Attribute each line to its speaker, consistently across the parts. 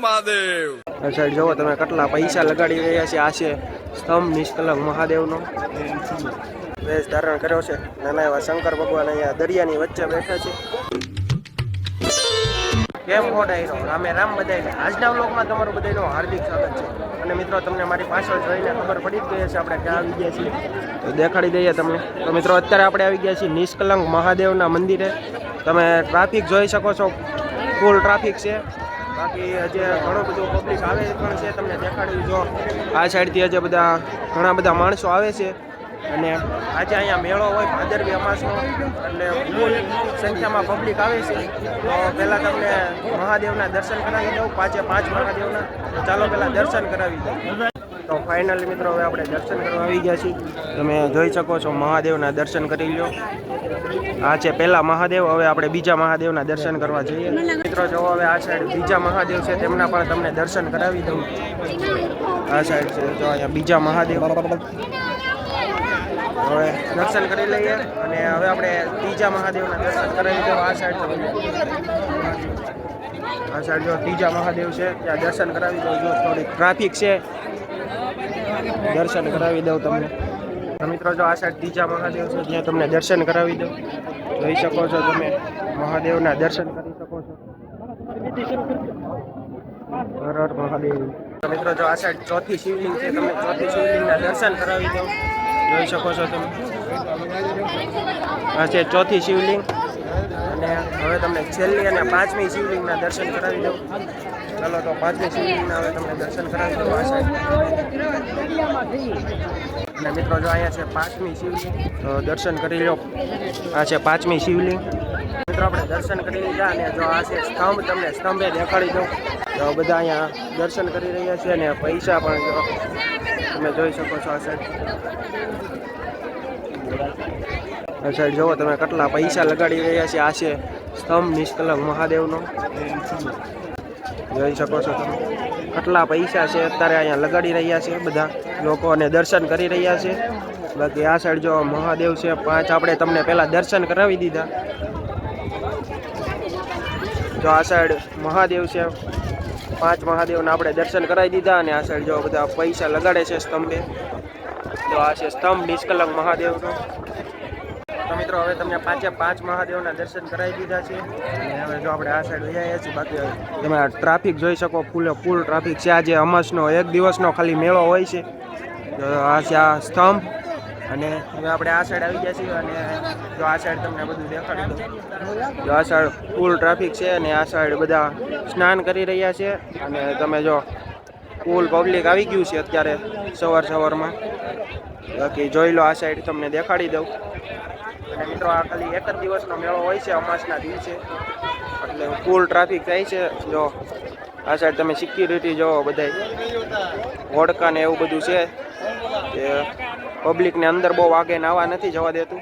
Speaker 1: Mahadev.
Speaker 2: Side જુઓ તમે કેટલા પૈસા લગાડી રહ્યા છે. આ છે સ્તંભ નિષ્કલંક મહાદેવનો. વેશ ધારણ કર્યો છે. નાના એવા શંકર ભગવાન અહીંયા દરિયાની વચ્ચે બેઠા છે. કેમ હો ડાયરો? રામે રામ બધાને આજના વ્લોગમાં તમારું બધાનું હાર્દિક સ્વાગત છે. અને મિત્રો, તમને મારી પાછળ જોઈને ખબર પડી જ ગઈ છે આપણે ક્યાં આવી ગયા છીએ. તો દેખાડી દઈએ તમને. તો મિત્રો, અત્યારે આપણે આવી ગયા છીએ નિષ્કલંક મહાદેવના મંદિરે. તમે ટ્રાફિક જોઈ શકો છો. ફૂલ ટ્રાફિક છે. બાકી હજી ઘણો બધો પબ્લિક આવે પણ છે, તમને દેખાડ્યું જો. આ સાઈડથી હજી બધા ઘણા બધા માણસો આવે છે. અને આજે અહીંયા મેળો હોય ભાદરવી અમાસનો એટલે ફૂલ સંખ્યામાં પબ્લિક આવે છે. તો પહેલાં તમને મહાદેવના દર્શન કરાવી દઉં, પાંચે પાંચ મહાદેવના. ચાલો પહેલાં દર્શન કરાવી દઉં તો ફાઇનલી મિત્રો હવે આપણે દર્શન કરવા આવી ગયા છીએ. તમે જોઈ શકો છો મહાદેવના દર્શન કરી લો આ છે પહેલા મહાદેવ, હવે આપણે બીજા મહાદેવના દર્શન કરવા જઈએ. મિત્રો જો હવે આ સાઈડ બીજા મહાદેવ છે, તેમના પણ તમને દર્શન કરાવી દઉં. આ સાઈડ છે, જો અહીંયા બીજા મહાદેવ. હવે દર્શન કરી લઈએ અને હવે આપણે ત્રીજા મહાદેવના દર્શન કરાવી દઉં આ સાઈડ આ સાઈડ જો ત્રીજા મહાદેવ છે, ત્યાં દર્શન કરાવી દઉં જો. થોડી ટ્રાફિક છે દર્શન કરાવી દઉં તમને. મિત્રો, જો આ સાઈડ ત્રીજા મહાદેવ છે, ત્યાં તમને દર્શન કરાવી દઉં. જોઈ શકો છો તમે, મહાદેવના દર્શન કરી શકો છો. હર મહાદેવ. મિત્રો, જો આ સાઈડ ચોથી શિવલિંગ છે તમે ચોથી શિવલિંગના દર્શન કરાવી દઉં. જોઈ શકો છો તમે. આ છે ચોથી શિવલિંગ. અને હવે તમને છેલ્લી અને પાંચમી શિવલિંગના દર્શન કરાવી દઉં. ચાલો તો પાંચમી શિવલિંગના હવે તમને દર્શન કરાવી દો સાઈડ. અને મિત્રો જો અહીંયા છે પાંચમી શિવલિંગ, તો દર્શન કરી લો. આ છે પાંચમી શિવલિંગ. મિત્રો આપણે દર્શન કરી લીધા અને જો આ છે સ્તંભ, તમને સ્તંભે દેખાડી દઉં. તો બધા અહીંયા દર્શન કરી રહ્યા છે અને પૈસા પણ તમે જોઈ શકો છો આ સાઈડ. આ સાઈડ જુઓ તમે કેટલા પૈસા લગાડી રહ્યા છે. આ છે સ્તંભ નિષ્કલંક મહાદેવનો. જોઈ શકો છો તમે. કેટલા પૈસા છે અત્યારે અહીંયા લગાડી રહ્યા છે બધા લોકોને દર્શન કરી રહ્યા છે. બાકી આ સાઈડ જો મહાદેવ છે, પાંચ આપણે તમને પહેલાં દર્શન કરાવી દીધા. જો આ સાઈડ મહાદેવ છે, પાંચ મહાદેવના આપણે દર્શન કરાવી દીધા અને આ સાઈડ જો બધા પૈસા લગાડે છે સ્તંભે. તો આ છે સ્તંભ નિષ્કલંક મહાદેવનો. તો મિત્રો, હવે તમને પાંચે પાંચ મહાદેવના દર્શન કરાવી દીધા છે. અને હવે જો આપણે આ સાઈડ જઈએ છીએ, બાકી તમે ટ્રાફિક જોઈ શકો ફૂલે ફૂલ ટ્રાફિક છે. આજે અમસનો એક દિવસનો ખાલી મેળો હોય છે. આ છે આ સ્તંભ. અને હવે આપણે આ સાઈડ આવી ગયા છીએ અને જો આ સાઈડ તમને બધું દેખાડી જો આ સાઈડ ફૂલ ટ્રાફિક છે અને આ સાઈડ બધા સ્નાન કરી રહ્યા છે. અને તમે જો ફૂલ પબ્લિક આવી ગયું છે અત્યારે સવાર સવારમાં બાકી જોઈ લો આ સાઈડ તમને દેખાડી દઉં. અને મિત્રો, આ ખાલી એક જ દિવસનો મેળો હોય છે, અમાસના દિવસે. એટલે ફૂલ ટ્રાફિક થાય છે. જો, આ સાઈડ તમે સિક્યુરિટી જોવો બધાય. વોડકા ને એવું બધું છે. કે પબ્લિકને અંદર બહુ આગે નાવા નથી જવા દેતું.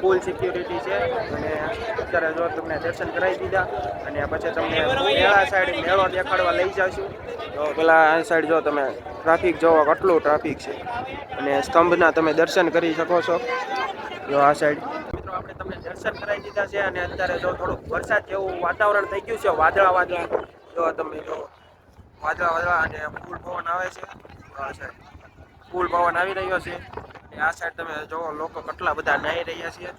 Speaker 2: ફૂલ સિક્યુરિટી છે. અને અત્યારે જો તમને દર્શન કરાવી દીધા, અને પછી તમને મેળા સાઈડ મેળો દેખાડવા લઈ જશું. તો પેલા આ સાઈડ જો તમે ટ્રાફિક જોવો, કેટલું ટ્રાફિક છે. અને સ્તંભના તમે દર્શન કરી શકો છો. જો આ સાઈડ મિત્રો, આપણે તમને દર્શન કરાવી દીધા છે અને અત્યારે જો થોડુંક વરસાદ જેવું વાતાવરણ થઈ ગયું છે, વાદળા વાદળા. જો તમે જો વાદળા વાદળા અને ફૂલ પવન આવે છે. આ સાઈડ ફૂલ પવન આવી રહ્યો છે. અને આ સાઈડ તમે જો લોકો કેટલા બધા નાહી રહ્યા છે.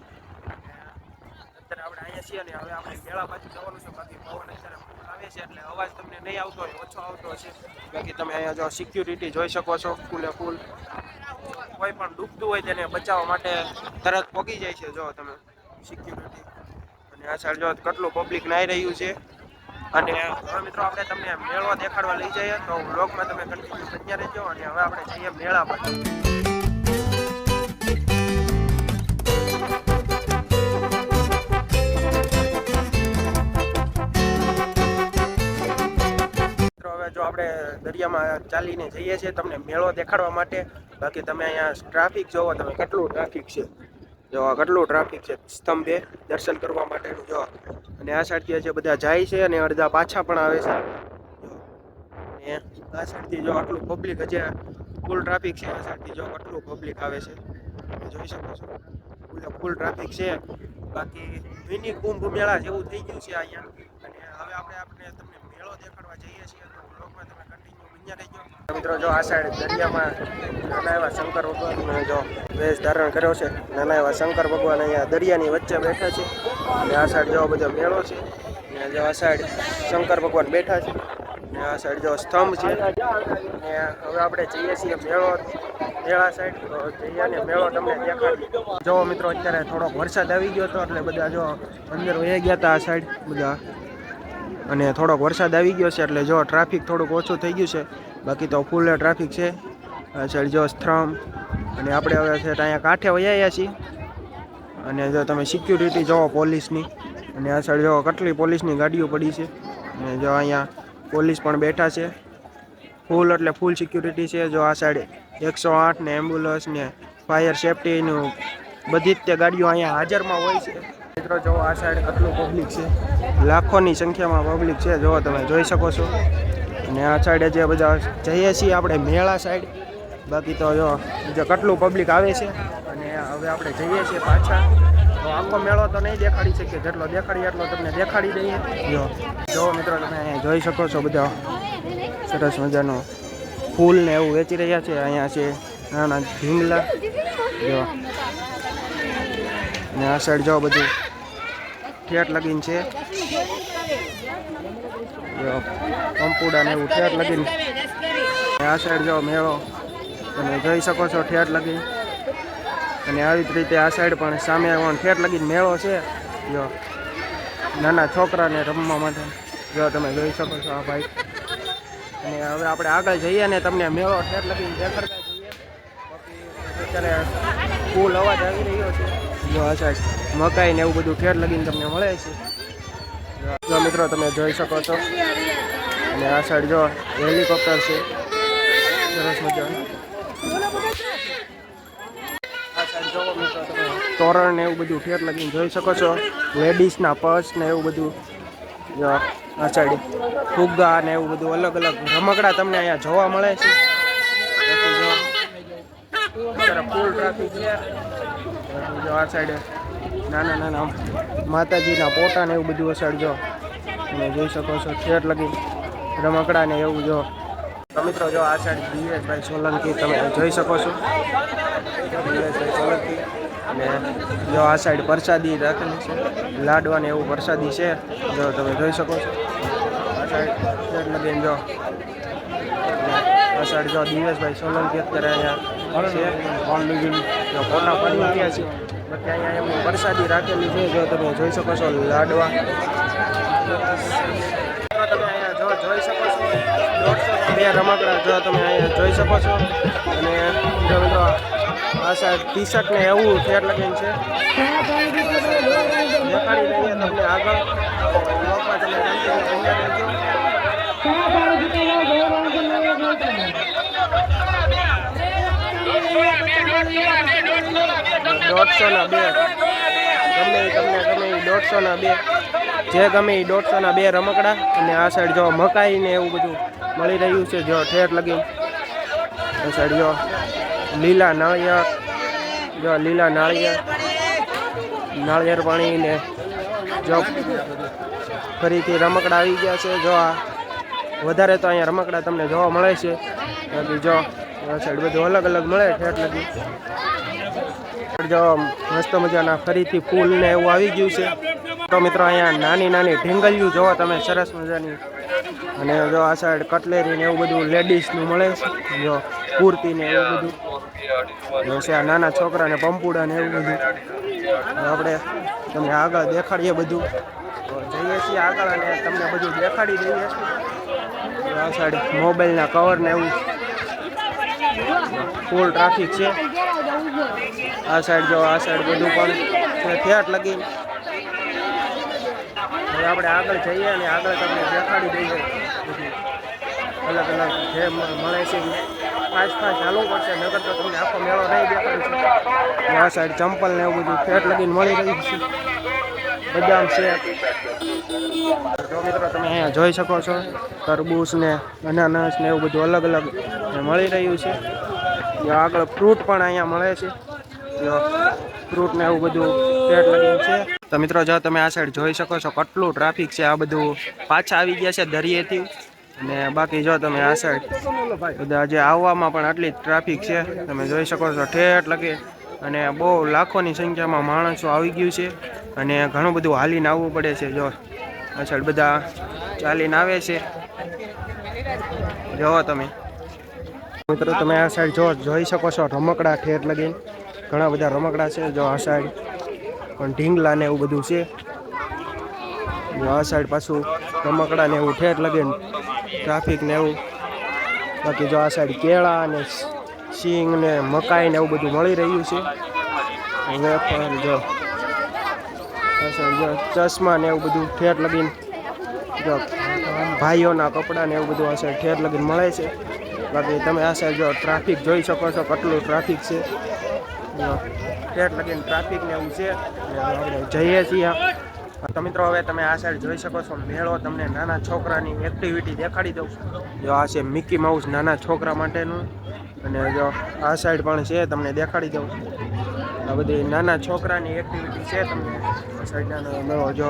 Speaker 2: અત્યારે આપણે અહીંયા છીએ ને હવે આપણે મેળા બાજુ જવાનું છે. બાકી પવન અત્યારે આવે છે એટલે અવાજ તમને નહીં આવતો હોય, ઓછો આવતો છે બાકી તમે અહીંયા જો સિક્યુરિટી જોઈ શકો છો, ફૂલે ફૂલ. કોઈ પણ ડૂબતું હોય તેને બચાવવા માટે તરત પોગી જાય છે. જો તમે સિક્યુરિટી અને આ સાઈડ જો કેટલું પબ્લિક નાઈ રહ્યું છે. અને હવે મિત્રો આપણે તમને મેળો દેખાડવા લઈ જઈએ તો બ્લોગમાં તમે કન્ટિન્યુ બન્યા રહેજો. અને હવે આપણે જઈએ મેળા પર. જો આપણે દરિયામાં ચાલીને જઈએ છીએ, તમને મેળો દેખાડવા માટે. બાકી તમે અહીંયા ટ્રાફિક જોવો, તમે કેટલું ટ્રાફિક છે. જો કેટલું ટ્રાફિક છે, સ્તંભે દર્શન કરવા માટેનું જો. અને આ સાઈડથી જે બધા જાય છે અને અડધા પાછા પણ આવે છે. અને આ સાઈડથી જો આટલું પબ્લિક હજી ફૂલ ટ્રાફિક છે, આ સાઈડથી જો આટલું પબ્લિક આવે છે. જોઈ શકો છો. ફૂલ ટ્રાફિક છે. બાકી મિની કુંભ મેળા જેવું થઈ ગયું છે અહીંયા. અને હવે આપણે આપણે તમને મેળો દેખાડવા જઈએ છીએ. તો મિત્રો જો આ સાઈડ દરિયામાં નાના એવા શંકર ભગવાનનો જો વેશ ધારણ કર્યો છે. નાના એવા શંકર ભગવાન અહીંયા દરિયાની વચ્ચે બેઠા છે. અને આ સાઈડ જો બધો મેળો છે. અને જો આ સાઈડ શંકર ભગવાન બેઠા છે. અને આ સાઈડ જો સ્તંભ છે. અને હવે આપણે જઈએ છીએ મેળો, મેળા સાઈડ તો જઈએ અને મેળો તમને દેખાડીએ. જો મિત્રો, અત્યારે થોડોક વરસાદ આવી ગયો હતો એટલે બધા જો અંદર વહી ગયા હતા આ સાઈડ બધા. અને થોડોક વરસાદ આવી ગયો છે એટલે જો ટ્રાફિક થોડુંક ઓછું થઈ ગયું છે, બાકી તો ફૂલ ટ્રાફિક છે. સાઈડ જો સ્થ્રમ અને આપણે હવે છે અહીંયા કાંઠે વયા છીએ. અને જો તમે સિક્યુરિટી જોવો પોલીસની, અને આ સાઈડ જો કેટલી પોલીસની ગાડીઓ પડી છે, અને જો અહીંયા પોલીસ પણ બેઠા છે. ફૂલ એટલે ફૂલ સિક્યુરિટી છે, જો આ સાઈડ એકસો આઠ ને એમ્બ્યુલન્સ ને ફાયર સેફટીનું બધી જ તે ગાડીઓ અહીંયા હાજરમાં હોય છે. મિત્રો, જો આ સાઈડ કેટલું પબ્લિક છે. લાખોની સંખ્યામાં પબ્લિક છે જો તમે, જોઈ શકો છો. અને આ સાઈડે જે બધા જઈએ છીએ આપણે મેળા સાઈડ બાકી તો જો જે કેટલું પબ્લિક આવે છે. અને હવે આપણે જઈએ છીએ પાછા. તો આખો મેળો તો નહીં દેખાડી શકીએ, જેટલો દેખાડીએ એટલો તમને દેખાડી દઈએ. જો જો મિત્રો તમે અહીંયા જોઈ શકો છો બધા. સરસ મજાનું ફૂલ ને એવું વેચી રહ્યા છે. અહીંયા છે નાના ઢીંગલા. જો. અને આ સાઈડ જો બધું ઠેઠ લગીન છે. જો પંપુડા ને એવું ઠેઠ લગીન. આ સાઈડ જો મેળો. તમે જોઈ શકો છો ઠેઠ લગી. અને આવી જ રીતે આ સાઈડ પણ સામે પણ ઠેઠ લગીન મેળો છે. જો, નાના છોકરાને રમવા માટે. જો, તમે જોઈ શકો છો આ ભાઈ. અને હવે આપણે આગળ જઈએ ને તમને મેળો ઠેઠ લગીને દેખાડતા અત્યારે ફૂલ અવાજ આવી રહ્યો છે. જો, આ સાઈડ મકાઈ ને એવું બધું ઠેઠ લગીને તમને મળે છે. જો મિત્રો, તમે જોઈ શકો છો. અને આ સાઈડ જો હેલિકોપ્ટર છે. સરસ મજાનું. તોરણ ને એવું બધું ફેર લગીને જોઈ શકો છો. લેડીઝના પર્સ ને એવું બધું. આ સાઈડ ફુગ્ગા ને એવું બધું અલગ અલગ રમકડા તમને અહીંયા જોવા મળે છે. ફૂલ ટ્રાફિક છે આ સાઈડે નાના નાના માતાજીના પોટા ને એવું બધું અસાડજો તમે જોઈ શકો છો ઠેઠ લગી રમકડા ને એવું જો તો મિત્રો જો આ સાઈડ દિવેશભાઈ સોલંકી તમે જોઈ શકો છો દિવેશભાઈ સોલંકી અને જો આ સાઈડ પ્રસાદી રાખેલી છે લાડવા એવું પ્રસાદી છે જો તમે જોઈ શકો છો આ સાઈડ ઠેઠ લગીને જો આ સાઈડ જો દિવેશભાઈ સોલંકી અત્યારે અહીંયા છે ફોટા પડી ગયા છે બાકી અહીંયા એમની પ્રસાદી રાખેલી છે, જો તમે જોઈ શકો છો લાડવા. તમે અહીંયા જો જોઈ શકો છો દોઢસો બે રમકડા જો તમે અહીંયા જોઈ શકો છો. અને જો મિત્રો, આ સાહેબ ટી શર્ટ ને એવું ઠેર લગીન છે. દેખાડી દઈએ તમને આગળ. તમે બન્યા રહેજો. દોઢસો ના બે. ગમે એ તમને ગમે એ દોઢસો ના બે. જે ગમે એ દોઢસો ના બે રમકડા, અને આ સાઈડ જો મકાઈ ને એવું બધું મળી રહ્યું છે, જો ઠેઠ લગી. આ સાઈડ જો લીલા નાળિયેર, જો લીલા નાળિયેર નાળિયેર પાણી ને જો ફરીથી રમકડા આવી ગયા છે, જો આ વધારે તો અહીંયા રમકડા તમને જોવા મળે છે. બાકી જો આ સાઈડ બધું અલગ અલગ મળે ઠેઠ લગી. જો મસ્ત મજાના ફરીથી ફૂલ ને એવું આવી ગયું છે. તો મિત્રો અહીંયા નાની નાની ઢીંગલિયું જોવો તમે સરસ મજાની. અને જો આ સાઈડ કટલેરી ને એવું બધું લેડીઝનું મળે છે. જો કુર્તી ને એવું બધું. છે આ નાના છોકરાને પંપુડા ને એવું બધું. આપણે તમને આગળ દેખાડીએ બધું. જઈએ છીએ આગળ અને તમને બધું દેખાડી દઈએ. આ સાઈડ મોબાઈલના કવર ને એવું. ફૂલ ટ્રાફિક છે. આ સાઈડ જો, આ સાઈડ બધું પણ ઠેઠ લગી. હવે આપણે આગળ જઈએ અને આગળ તમને દેખાડી દઈએ અલગ અલગ જે મળે છે ફાસ્ટ ફાસ્ટ ચાલવું પડશે નગર તો તમને આખો મેળો નહીં દેખાડી છે. આ સાઈડ ચંપલ ને એવું બધું ફેટ લગીને મળી રહ્યું છે. બદામ છે. તો મિત્રો, તમે અહીંયા જોઈ શકો છો. તરબૂચ ને અનાનસ ને એવું બધું અલગ અલગ મળી રહ્યું છે. આગળ ફ્રૂટ પણ અહીંયા મળે છે. ફ્રૂટ ને એવું બધું પેટ લગીને છે. તો મિત્રો, જો તમે આ સાઈડ જોઈ શકો છો કેટલું ટ્રાફિક છે, આ બધું પાછા આવી ગયા છે દરિયેથી. અને બાકી જો તમે આ સાઈડ બધા જે આવવામાં પણ આટલી ટ્રાફિક છે, તમે જોઈ શકો છો ઠેઠ લગે. અને બહુ લાખોની સંખ્યામાં માણસો આવી ગયું છે. અને ઘણું બધું હાલીને આવવું પડે છે, જો આ સાઈડ બધા ચાલીને આવે છે. જોવો તમે. મિત્રો, તમે આ સાઈડ જો જોઈ શકો છો, રમકડા ઠેર લગીને. ઘણા બધા રમકડા છે જો આ સાઈડ પણ ઢીંગલા ને એવું બધું છે. આ સાઈડ પાછું રમકડા ને એવું ઠેર લગીને ટ્રાફિક ને એવું. બાકી જો આ સાઈડ કેળા ને સિંગ ને મકાઈ ને એવું બધું મળી રહ્યું છે. હવે સાઈડ જો ચશ્મા ને એવું બધું ઠેર લગીને, જો ભાઈઓના કપડાં ને એવું બધું આ સાઈડ ઠેર લગીને મળે છે. બાકી તમે આ સાઈડ જો ટ્રાફિક જોઈ શકો છો કેટલું ટ્રાફિક છે. ટેટ લગીને ટ્રાફિક ને એવું છે. આપણે જઈએ છીએ. તો મિત્રો, હવે તમે આ સાઈડ જોઈ શકો છો. મેળો તમને નાના છોકરાની એક્ટિવિટી દેખાડી દઉં જો આ છે મિકી માઉસ નાના છોકરા માટેનું. અને જો આ સાઈડ પણ છે, તમને દેખાડી દઉં આ બધી નાના છોકરાની એક્ટિવિટી છે તમને. આ સાઈડના મેળો જો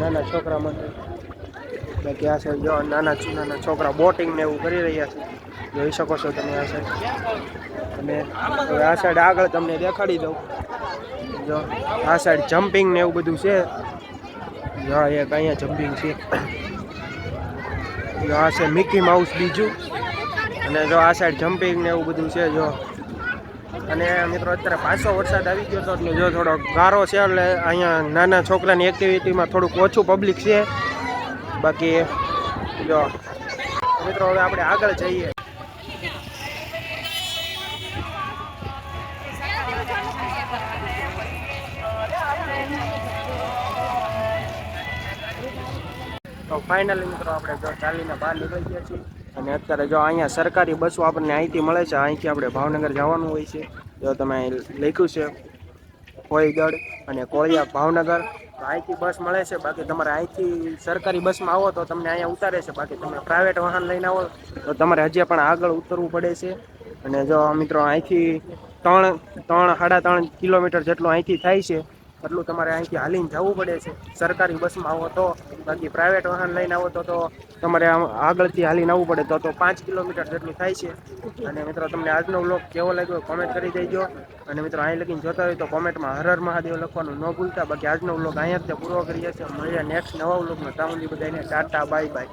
Speaker 2: નાના છોકરા માટે બાકી આ સાઈડ જો, નાના નાના છોકરા બોટિંગ ને એવું કરી રહ્યા છે. જોઈ શકો છો તમે આ સાઈડ અને આ સાઈડ આગળ તમને દેખાડી દઉં. જો, આ સાઈડ જમ્પિંગ ને એવું બધું છે. જો એક અહીંયા જમ્પિંગ છે. જો, આ છે મિકી માઉસ બીજું. અને જો, આ સાઈડ જમ્પિંગ ને એવું બધું છે, જો. અને મિત્રો, અત્યારે પાછો વરસાદ આવી ગયો હતો એટલે જો થોડો ગારો છે, એટલે અહીંયા નાના છોકરાની એક્ટિવિટીમાં થોડુંક ઓછું પબ્લિક છે. બાકી, જો. મિત્રો, હવે આપણે આગળ જઈએ. તો ફાઇનલી મિત્રો, આપણે જો ચાલીને બહાર નીકળી ગયા છીએ. અને અત્યારે જો અહીંયા સરકારી બસો આપણને અહીંથી મળે છે. અહીંથી આપણે ભાવનગર જવાનું હોય છે. જો તમે લખ્યું છે કોઈગઢ અને કોળિયા ભાવનગર. તો અહીંથી બસ મળે છે. બાકી તમારે અહીંથી સરકારી બસમાં આવો તો તમને અહીંયા ઉતારે છે. બાકી તમે પ્રાઇવેટ વાહન લઈને આવો તો તમારે હજી પણ આગળ ઉતરવું પડે છે. અને જો મિત્રો અહીંથી ત્રણ ત્રણ, સાડા ત્રણ કિલોમીટર જેટલું અહીંથી થાય છે. એટલું તમારે અહીંથી હાલીને જવું પડે છે. સરકારી બસમાં આવો તો, બાકી પ્રાઇવેટ વાહન લઈને આવો તો તો તમારે આગળથી હાલીને આવવું પડે. તો તો પાંચ કિલોમીટર જેટલું થાય છે. અને મિત્રો, તમને આજનો વ્લોગ કેવો લાગ્યો કોમેન્ટ કરી દેજો. અને મિત્રો, અહીં લગીને જોતા હોય તો કોમેન્ટમાં હર હર મહાદેવ લખવાનું ન ભૂલતા. બાકી આજનો વ્લોગ અહીંયા જ પૂરો કરીએ છીએ. મળીએ નેક્સ્ટ નવા વ્લોગમાં ત્યાં સુધી બધાને ટાટા બાય બાય